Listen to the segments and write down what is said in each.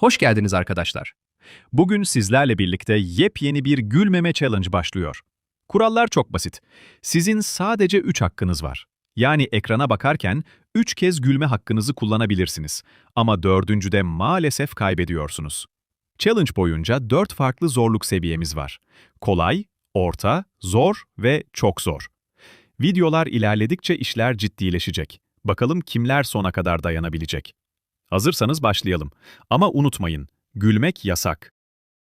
Hoş geldiniz arkadaşlar. Bugün sizlerle birlikte yepyeni bir gülmeme challenge başlıyor. Kurallar çok basit. Sizin sadece 3 hakkınız var. Yani ekrana bakarken 3 kez gülme hakkınızı kullanabilirsiniz. Ama dördüncüde maalesef kaybediyorsunuz. Challenge boyunca 4 farklı zorluk seviyemiz var. Kolay, orta, zor ve çok zor. Videolar ilerledikçe işler ciddileşecek. Bakalım kimler sona kadar dayanabilecek. Hazırsanız başlayalım. Ama unutmayın, gülmek yasak.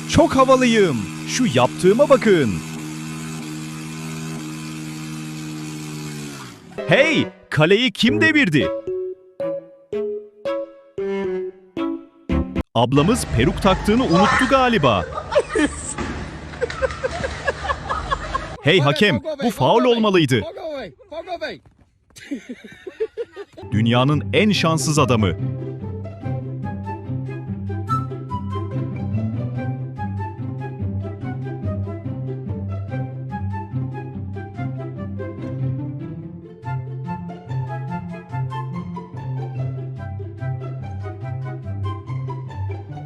Çok havalıyım. Şu yaptığıma bakın. Hey, kaleyi kim devirdi? Ablamız peruk taktığını unuttu galiba. Hey hakem, bu faul olmalıydı. Dünyanın en şanssız adamı.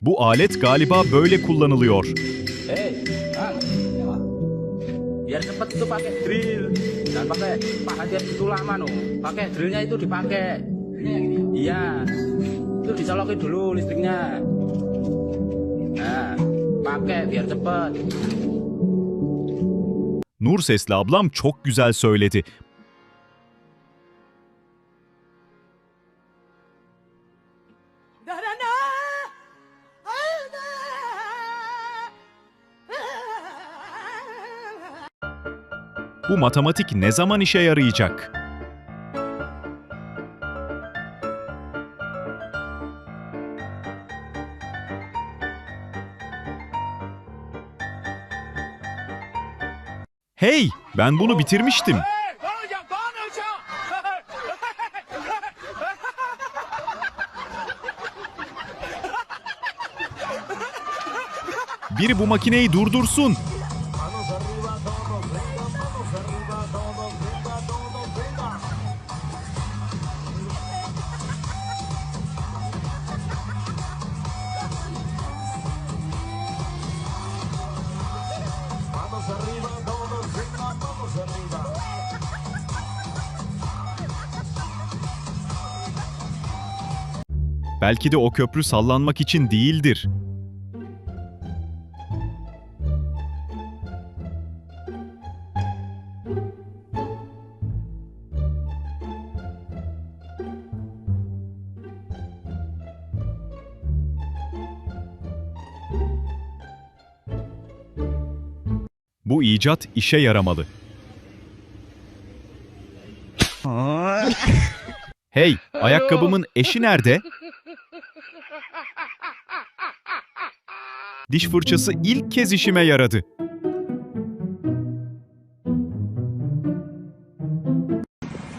Bu alet galiba böyle kullanılıyor. Biar cepet itu pakai drill. Jangan pakai itu lama no. Pakai drillnya itu dipakai. Iya. Itu dicolokin dulu listriknya. Nah, pakai biar cepet. Nur sesli ablam çok güzel söyledi. Bu matematik ne zaman işe yarayacak? Hey, ben bunu bitirmiştim. Biri bu makineyi durdursun. Belki de o köprü sallanmak için değildir. Bu icat işe yaramalı. Hey, ayakkabımın eşi nerede? Diş fırçası ilk kez işime yaradı.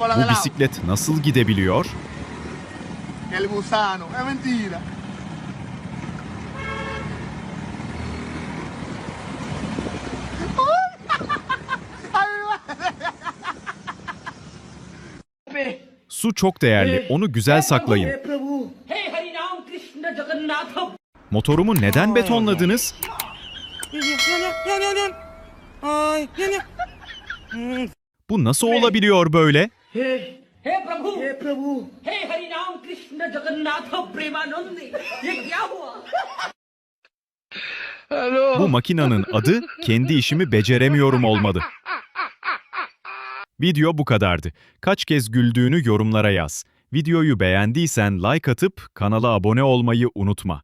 Bu bisiklet nasıl gidebiliyor? El gusano, es mentira. Su çok değerli, onu güzel saklayın. Motorumu neden betonladınız? Bu nasıl olabiliyor böyle? Bu makinanın adı kendi işimi beceremiyorum olmadı. Video bu kadardı. Kaç kez güldüğünü yorumlara yaz. Videoyu beğendiysen like atıp kanala abone olmayı unutma.